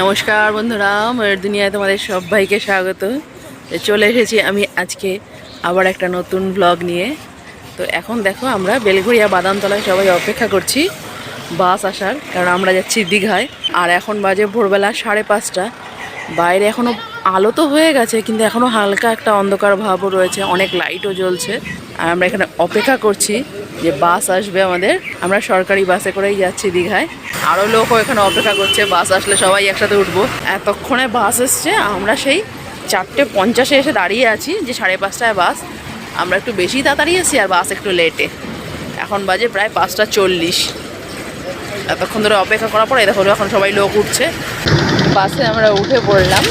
নমস্কার বন্ধুরা ময়ের দুনিয়ায় তোমাদের সবাইকে স্বাগত। চলে এসেছি আমি আজকে আবার একটা নতুন ব্লগ নিয়ে। তো এখন দেখো আমরা বেলঘড়িয়া বাদামতলায় সবাই অপেক্ষা করছি বাস আসার, কারণ আমরা যাচ্ছি দীঘায়। আর এখন বাজে ভোরবেলা সাড়ে পাঁচটা। বাইরে এখনও আলো তো হয়ে গেছে, কিন্তু এখনও হালকা একটা অন্ধকার ভাবও রয়েছে, অনেক লাইটও জ্বলছে। আর আমরা এখানে অপেক্ষা করছি যে বাস আসবে আমাদের। আমরা সরকারি বাসে করেই যাচ্ছি দীঘায়। আরও লোকও এখানে অপেক্ষা করছে, বাস আসলে সবাই একসাথে উঠবো। এতক্ষণে বাস এসছে, আমরা সেই চারটে পঞ্চাশে এসে দাঁড়িয়ে আছি যে সাড়ে পাঁচটায় বাস। আমরা একটু বেশি তাড়াতাড়ি এসেছি আর বাস একটু লেটে। এখন বাজে প্রায় পাঁচটা চল্লিশ। এতক্ষণ ধরে অপেক্ষা করার পরে দেখো এখন সবাই লোক উঠছে। বাসে আমরা উঠে পড়লাম।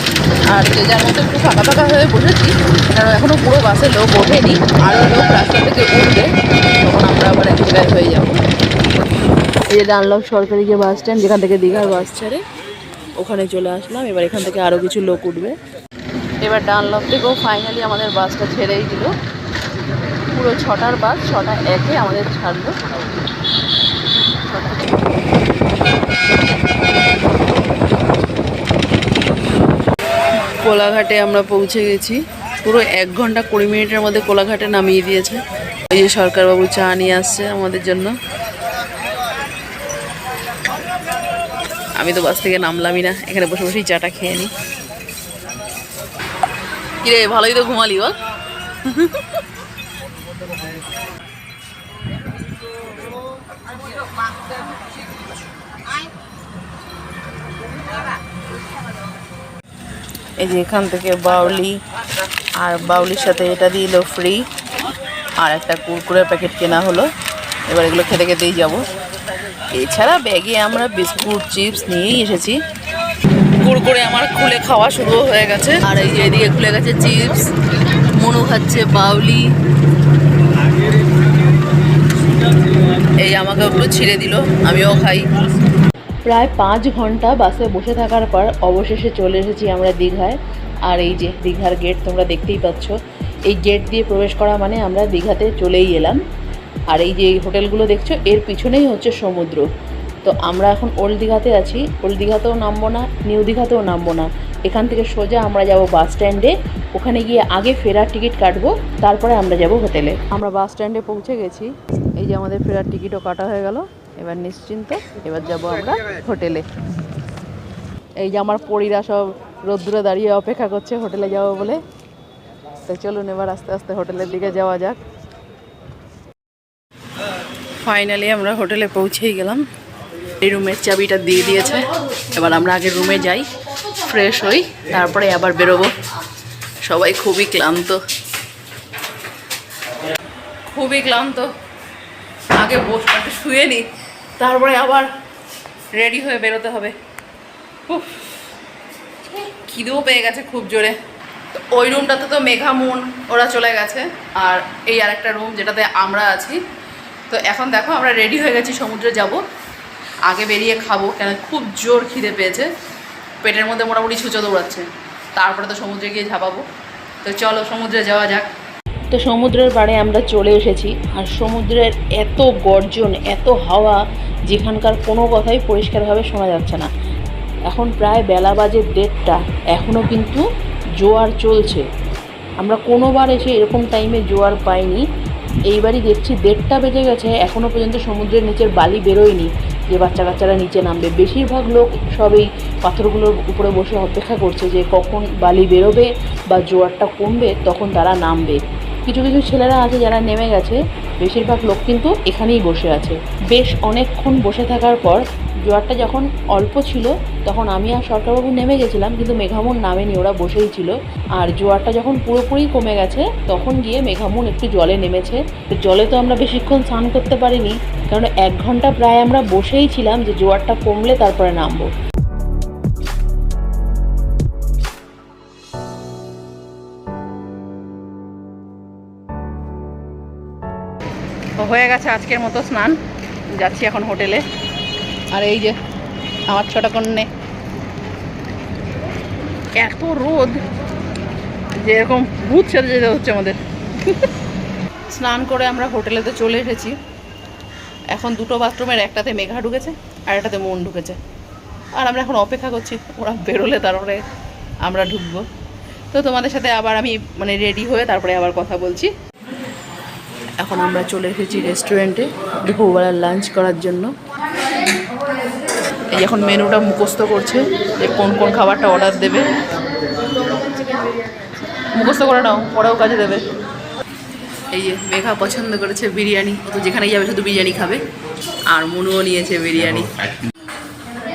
আর যে যার মতো একটু ফাঁকা ফাঁকা হয়ে বসেছি, কারণ এখনও পুরো বাসে লোক ওঠেনি। আরও লোক রাস্তা থেকে উঠবে, তখন আমরা আবার এক জায়গায় হয়ে যাব। এই যে ডানলপ সরকারি যে বাস স্ট্যান্ড, যেখান থেকে দীঘার বাস ছাড়ে, ওখানে চলে আসলাম। এবার এখান থেকে আরও কিছু লোক উঠবে। এবার ডানলপ থেকেও ফাইনালি আমাদের বাসটা ছেড়েই দিল। পুরো ছটার বাস, ছটা একে আমাদের ছাড়লো। কোলাঘাটে আমরা পৌঁছে গেছি। পুরো এক ঘণ্টা কুড়ি মিনিটের মধ্যে কোলাঘাটে নামিয়ে দিয়েছে। এই যে সরকারবাবু চা নিয়ে আসছে আমাদের জন্য। আমি তো বাস থেকে নামলামই না, এখানে বসে বসেই চাটা খেয়ে নিই কিরে, ভালোই তো ঘুমালি বল। এই যে এখান থেকে বাউলি, আর বাউলির সাথে এটা দিল ফ্রি আর একটা কুরকুরের প্যাকেট কেনা হলো। এবার এগুলো খেতে খেতেই যাব। এছাড়া ব্যাগে আমরা বিস্কুট, চিপস নিয়েই এসেছি। কুরকুরে আমার খুলে খাওয়া শুরু হয়ে গেছে। আর এই যে এদিকে খুলে গেছে চিপস, মনু খাচ্ছে বাউলি। এই আমাকে একটু ছিঁড়ে দিল, আমিও খাই। প্রায় পাঁচ ঘণ্টা বাসে বসে থাকার পর অবশেষে চলে এসেছি আমরা দীঘায়। আর এই যে দীঘার গেট তোমরা দেখতেই পাচ্ছ, এই গেট দিয়ে প্রবেশ করা মানে আমরা দীঘাতে চলেই এলাম। আর এই যে হোটেলগুলো দেখছ, এর পিছনেই হচ্ছে সমুদ্র। তো আমরা এখন ওল্ড দীঘাতে আছি। ওল্ড দীঘাতেও নামবো না, নিউ দীঘাতেও নামবো না। এখান থেকে সোজা আমরা যাব বাস স্ট্যান্ডে। ওখানে গিয়ে আগে ফেরার টিকিট কাটবো, তারপরে আমরা যাব হোটেলে। আমরা বাস স্ট্যান্ডে পৌঁছে গেছি। এই যে আমাদের ফেরার টিকিটও কাটা হয়ে গেল। এবার নিশ্চিন্ত, এবার যাব আমরা হোটেলে। এই যে আমার পরীরা সব রোদ্দুরে দাঁড়িয়ে অপেক্ষা করছে, হোটেলে যাব বলে। তো চলুন এবার আস্তে আস্তে হোটেলের দিকে যাওয়া যাক। ফাইনালি আমরা হোটেলে পৌঁছেই গেলাম। এই রুমের চাবিটা দিয়ে দিয়েছে। এবার আমরা আগে রুমে যাই, ফ্রেশ হই, তারপরে আবার বেরোবো। সবাই খুবই ক্লান্ত। খুবই ক্লান্ত। আগে বস শুয়ে নিই তারপরে আবার রেডি হয়ে বেরোতে হবে। খিদেও পেয়ে গেছে খুব জোরে। ওই রুমটাতে তো মেঘা, মুন, ওরা চলে গেছে। আর এই আরেকটা রুম যেটাতে আমরা আছি তো এখন দেখো আমরা রেডি হয়ে গেছি, সমুদ্রে যাব। আগে বেরিয়ে খাব, কেন খুব জোর খিদে পেয়েছে। পেটের মধ্যে মোটামুটি ছুঁচো দৌড়াচ্ছে। তারপরে তো সমুদ্রে গিয়ে ঝাপাবো। তো চলো সমুদ্রে যাওয়া যাক। তো সমুদ্রের পাড়ে আমরা চলে এসেছি, আর সমুদ্রের এত গর্জন, এত হাওয়া, যেখানকার কোনো কথাই পরিষ্কারভাবে শোনা যাচ্ছে না। এখন প্রায় বেলা বাজে দেড়টা এখনও কিন্তু জোয়ার চলছে। আমরা কোনোবার এসে এরকম টাইমে জোয়ার পাইনি। এইবারই দেখছি দেড়টা বেজে গেছে এখনও পর্যন্ত সমুদ্রের নিচের বালি বেরোয়নি। যে বাচ্চা কাচ্চারা নিচে নামবে। বেশিরভাগ লোক সব এই পাথরগুলোর উপরে বসে অপেক্ষা করছে যে কখন বালি বেরোবে বা জোয়ারটা কমবে, তখন তারা নামবে। কিছু কিছু ছেলেরা আছে যারা নেমে গেছে, বেশিরভাগ লোক কিন্তু এখানেই বসে আছে। বেশ অনেকক্ষণ বসে থাকার পর জোয়ারটা যখন অল্প ছিল, তখন আমি আর সরকারবাবু নেমে গেছিলাম, কিন্তু মেঘামন নামেনি, ওরা বসেই ছিল। আর জোয়ারটা যখন পুরোপুরি কমে গেছে, তখন গিয়ে মেঘামন একটু জলে নেমেছে। জলে তো আমরা বেশিক্ষণ স্নান করতে পারিনি, কারণ এক ঘণ্টা প্রায় আমরা বসেই ছিলাম যে জোয়ারটা কমলে তারপরে নামবো। হয়ে গেছে আজকের মতো স্নান। যাচ্ছি এখন হোটেলে। আর এই যে আমার ছোট কন্যে। এত রোদ যে এরকম ভূত সেরে যেতে হচ্ছে আমাদের। স্নান করে আমরা হোটেলেতে চলে এসেছি। এখন দুটো বাথরুমের একটাতে মেঘা ঢুকেছে আর একটাতে মন ঢুকেছে। আর আমরা এখন অপেক্ষা করছি ওরা বেরোলে তারপরে আমরা ঢুকবো। তো তোমাদের সাথে আবার আমি মানে রেডি হয়ে তারপরে আবার কথা বলছি। এখন আমরা চলে এসেছি রেস্টুরেন্টে দুপুরবেলা লাঞ্চ করার জন্য। এই এখন মেনুটা মুখস্থ করছে যে কোন কোন খাবারটা অর্ডার দেবে। মুখস্থ করে নাও, পরেও কাজে দেবে। এই যে মেঘা পছন্দ করেছে বিরিয়ানি তো যেখানেই যাবে শুধু বিরিয়ানি খাবে। আর মনুও নিয়েছে বিরিয়ানি।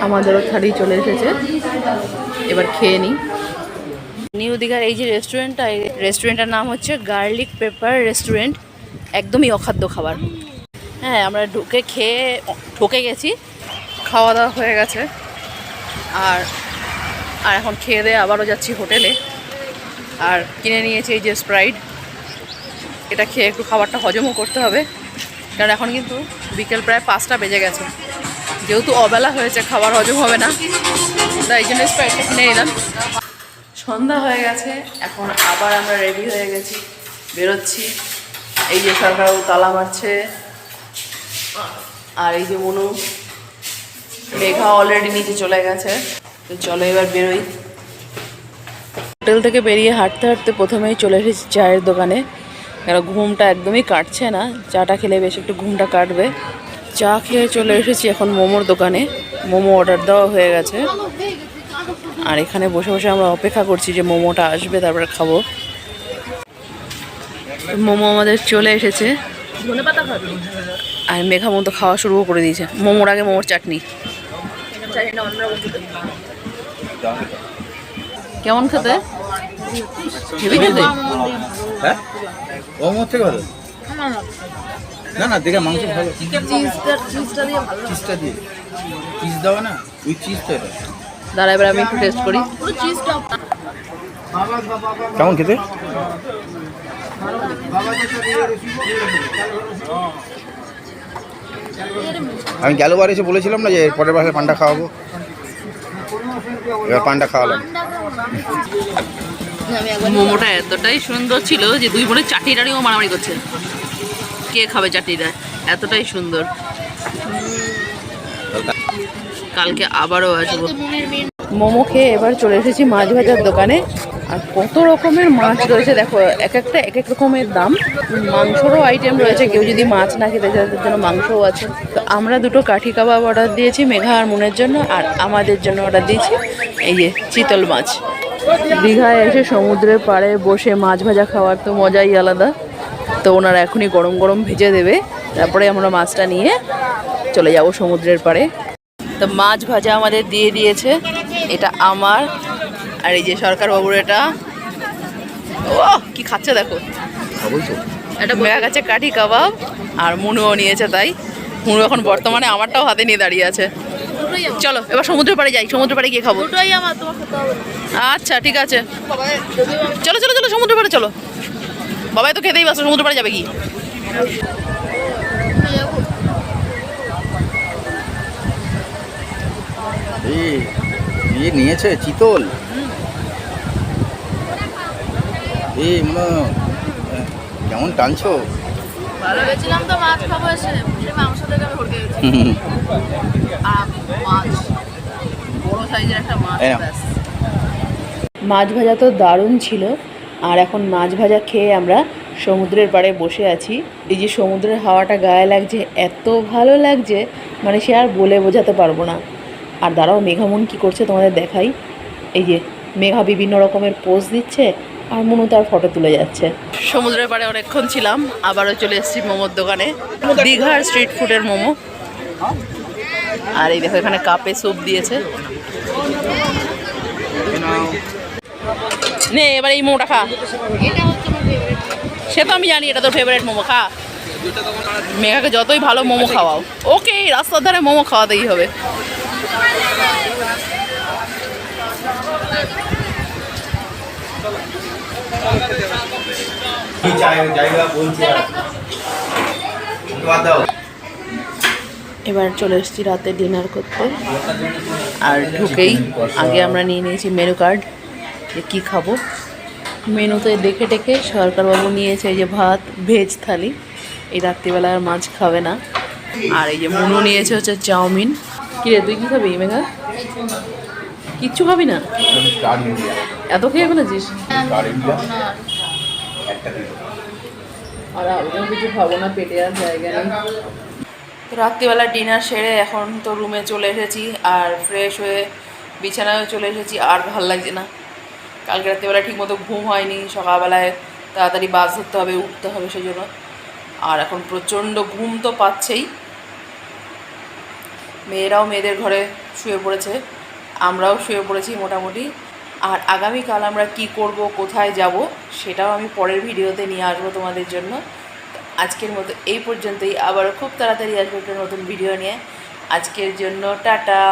আমাদেরও থালি চলে এসেছে। এবার খেয়ে নিই নিউ দীঘার এই যে রেস্টুরেন্টটা এই রেস্টুরেন্টটার নাম হচ্ছে গার্লিক পেপার রেস্টুরেন্ট একদমই অখাদ্য খাবার। হ্যাঁ আমরা ঢুকে খেয়ে ঠকে গেছি। খাওয়া দাওয়া হয়ে গেছে। আর আর এখন খেয়ে দিয়ে আবারও যাচ্ছি হোটেলে। আর কিনে নিয়েছি এই যে স্প্রাইট এটা খেয়ে একটু খাবারটা হজমও করতে হবে। কারণ এখন কিন্তু বিকেল প্রায় পাঁচটা বেজে গেছে। যেহেতু অবেলা হয়েছে, খাবার হজম হবে না। তাই জন্য স্প্রাইটটা কিনে নিলাম। সন্ধ্যা হয়ে গেছে। এখন আবার আমরা রেডি হয়ে গেছি। বেরোচ্ছি। এই যে সরকারবাবু তালা মারছে। আর এই যে মনু। মেঘা অলরেডি নিচে চলে গেছে। তো চলো এবার বেরোই। হোটেল থেকে বেরিয়ে হাঁটতে হাঁটতে প্রথমেই চলে এসেছি চায়ের দোকানে। কারণ ঘুমটা একদমই কাটছে না। চাটা খেলে বেশ একটু ঘুমটা কাটবে। চা খেয়ে চলে এসেছি এখন মোমোর দোকানে। মোমো অর্ডার দেওয়া হয়ে গেছে। আর এখানে বসে বসে আমরা অপেক্ষা করছি যে মোমোটা আসবে, তারপরে খাব। মোমো আমাদের চলে এসেছে। আর মেঘা মতো খাওয়া শুরু করে দিয়েছে। মোমোর আগে মোমোর চাটনি। কেমন খেতে হেভি খেতে হ্যাঁ ও থেকে ভালো না না দেখে মাংস ভালো চিজটা দিয়ে চিজ দেওয়া না ওই চিজ তো এটা দাঁড়া এবার আমি একটু টেস্ট করি কেমন খেতে আমি গেলবার এসে বলেছিলাম না যে পরের বাসে পান্ডা খাওয়াবো। এবার পান্ডা খাওয়ালাম। মোমোটা এতটাই সুন্দর ছিল যে দুই বোনের নিয়েও মারামারি করছে। কে খাবে চাটনিটা এতটাই সুন্দর। কালকে আবারও আসব। মোমো খেয়ে এবার চলে এসেছি মাছ ভাজার দোকানে। আর কত রকমের মাছ রয়েছে, দেখো, এক একটা এক এক রকমের দাম। মাংসরও আইটেম রয়েছে, কেউ যদি মাছ না খেতে চায়, তাদের জন্য মাংসও আছে। তো আমরা দুটো কাঠি কাবাব অর্ডার দিয়েছি মেঘা আর মনের জন্য, আর আমাদের জন্য অর্ডার দিয়েছি এই যে চিতল মাছ। দীঘায় এসে সমুদ্রের পাড়ে বসে মাছ ভাজা খাওয়ার তো মজাই আলাদা। তো ওনারা এখনই গরম গরম ভেজে দেবে, তারপরে আমরা মাছটা নিয়ে চলে যাব সমুদ্রের পাড়ে। তো মাছ ভাজা আমাদের দিয়ে দিয়েছে, এটা আমার আর এই যে সরকার বাবুর এটা ও কি খাচ্ছে দেখো। এটা মেঘা কাছে কাঠি কাবাব আর মুনুও নিয়েছে তাই। মুনু এখন বর্তমানে আমারটাও হাতে নিয়ে দাঁড়িয়ে আছে। চলো এবার সমুদ্রের পাড়ে যাই সমুদ্র পাড়ে গিয়ে খাব। আচ্ছা ঠিক আছে। চলো চলো চলো সমুদ্র পাড়ে চলো। বাবাই তো খেতেই পারছ সমুদ্র পাড়ে যাবে কি নিয়েছে চিতল। এই মনে কেমন টানছো? ভালো গেছিলাম তো মাছ খাব এসে। সে মাংস থেকে আমি ভরকে গেছি। আর মাছ। বড় সাইজের একটা মাছ এই নাও। ব্যাস। মাছ ভাজা তো দারুণ ছিল। আর এখন মাছ ভাজা খেয়ে আমরা সমুদ্রের পাড়ে বসে আছি। এই যে সমুদ্রের হাওয়াটা গায়ে লাগছে এত ভালো লাগছে মানে সে আর বলে বোঝাতে পারব না। আর দাঁড়াও মেঘামন কি করছে তোমাদের দেখাই। এই যে মেঘা বিভিন্ন রকমের পোজ দিচ্ছে। আর মনু তার ফটো তুলে যাচ্ছে। সমুদ্রের পাড়ে অনেকক্ষণ ছিলাম, আবারও চলে এসেছি মোমোর দোকানে। দীঘার স্ট্রিট ফুডের মোমো। আর এই দেখো, এখানে কাপে স্যুপ দিয়েছে। নে, এবার এই মোমোটা খা। সে তো আমি জানি, এটা তোর ফেভারিট মোমো, খা। মেঘাকে যতই ভালো মোমো খাওয়াও। ওকে, রাস্তার ধারে মোমো খাওয়াতেই হবে কি চাই- জায়গা বলছি আর। বাদ দাও। এবার চলে এসেছি রাতে ডিনার করতে। আর ঢুকেই আগে আমরা নিয়ে নিয়েছি মেনু কার্ড যে কী খাব। মেনুতে দেখে টেকে সরকারবাবু নিয়েছে এই যে ভাত ভেজ থালি। এই রাত্রিবেলা আর মাছ খাবে না। আর এই যে মনু নিয়েছে হচ্ছে চাউমিন। কি রে তুই কি খাবি মেঘা? কিচ্ছু খাবি না? এত খেয়ে ফেলেছিস? আর আমিও কিছু খাব না পেটে আর জায়গা নেই। রাত্রিবেলা ডিনার সেরে এখন তো রুমে চলে এসেছি আর ফ্রেশ হয়ে বিছানায় চলে এসেছি আর ভালো লাগছে না। কালকে রাত্রিবেলা ঠিকমতো ঘুম হয়নি সকালবেলায় তাড়াতাড়ি বাস ধরতে হবে উঠতে হবে সেই জন্য আর এখন প্রচণ্ড ঘুম তো পাচ্ছেই। মেয়েরাও মেয়েদের ঘরে শুয়ে পড়েছে। আমরাও শুয়ে পড়েছি মোটামুটি। আর আগামীকাল আমরা কি করব, কোথায় যাব, সেটাও আমি পরের ভিডিওতে নিয়ে আসব তোমাদের জন্য। আজকের মতো এই পর্যন্তই। আবার খুব তাড়াতাড়ি আসব একটা নতুন ভিডিও নিয়ে। আজকের জন্য টাটা।